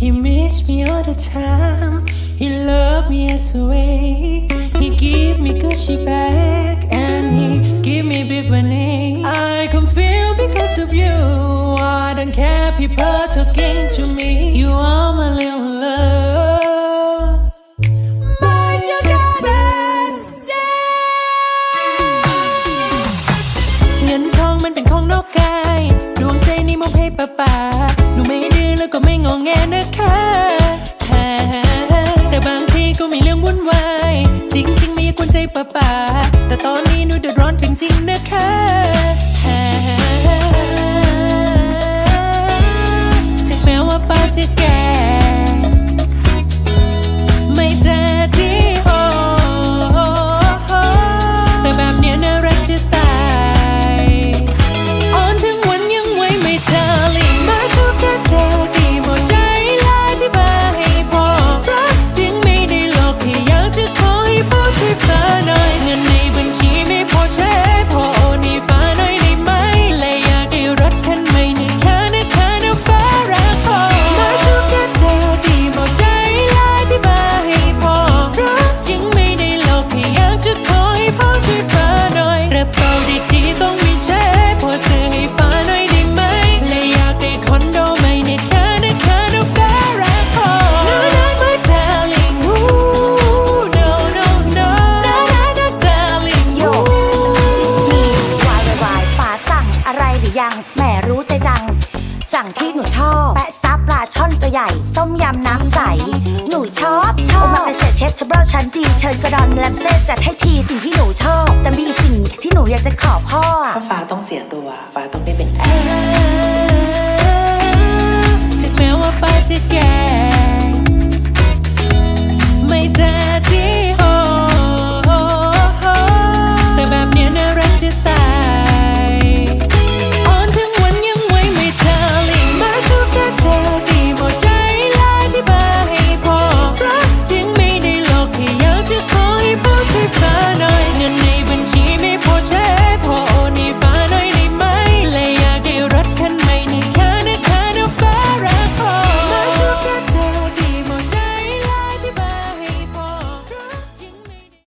He miss me all the time. He love me as a way. He give me Gucci bag and he give me big money. I can feel because of you. I don't care people talking to me. You are my little love. My sugar daddy. เงินทองมันเป็นของนอกกาย ดวงใจนี่มอบให้ป้าป่า ป้าป่าแต่ตอนนี้หนูเดือดร้อนจริงๆนะคะฮ่าถึงแม้ว่าป้าจะแก่ กระเป๋าดีๆต้องมีใช้พอซื้อให้ฟ้าหน่อยได้ไหมและอยากได้คอนโดใหม่ในค่านะคะนะฟ้ารักพอ No no my darling Ooh, no no no no no darling โย It's me Y Y Y ป่าสั่งอะไรหรือยังแหมรู้ใจจัง สั่งที่หนูชอบ แปะซับปลาช่อนตัวใหญ่ ต้มยำน้ำใส หนูชอบชอบโอมาเกษตรเชฟทเบิลชั้นดี เชิญกระดอนแลมเซ่จัดให้ทีสิ่งที่หนูชอบ อยากจะขอพ่อป้าฟ้าต้อง